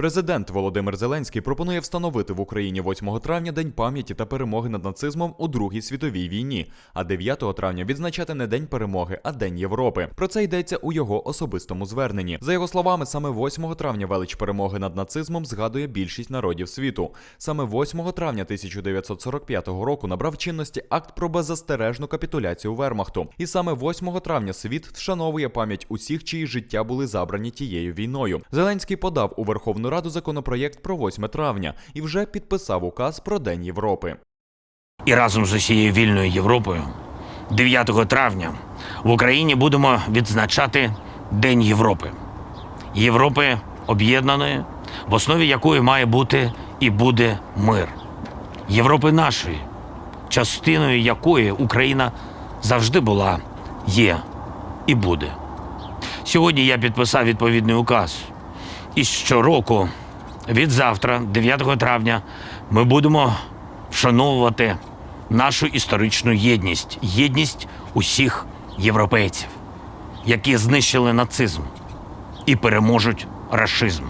Президент Володимир Зеленський пропонує встановити в Україні 8 травня День пам'яті та перемоги над нацизмом у Другій світовій війні, а 9 травня відзначати не День перемоги, а День Європи. Про це йдеться у його особистому зверненні. За його словами, саме 8 травня велич перемоги над нацизмом згадує більшість народів світу. Саме 8 травня 1945 року набрав чинності акт про беззастережну капітуляцію Вермахту. І саме 8 травня світ вшановує пам'ять усіх, чиї життя були забрані тією війною. Зеленський подав у Верховну Раду законопроєкт про 8 травня і вже підписав указ про День Європи. І разом з усією вільною Європою 9 травня в Україні будемо відзначати День Європи. Європи об'єднаної, в основі якої має бути і буде мир. Європи нашої, частиною якої Україна завжди була, є і буде. Сьогодні я підписав відповідний указ. І щороку, від завтра, 9 травня, ми будемо вшановувати нашу історичну єдність, єдність усіх європейців, які знищили нацизм і переможуть рашизм.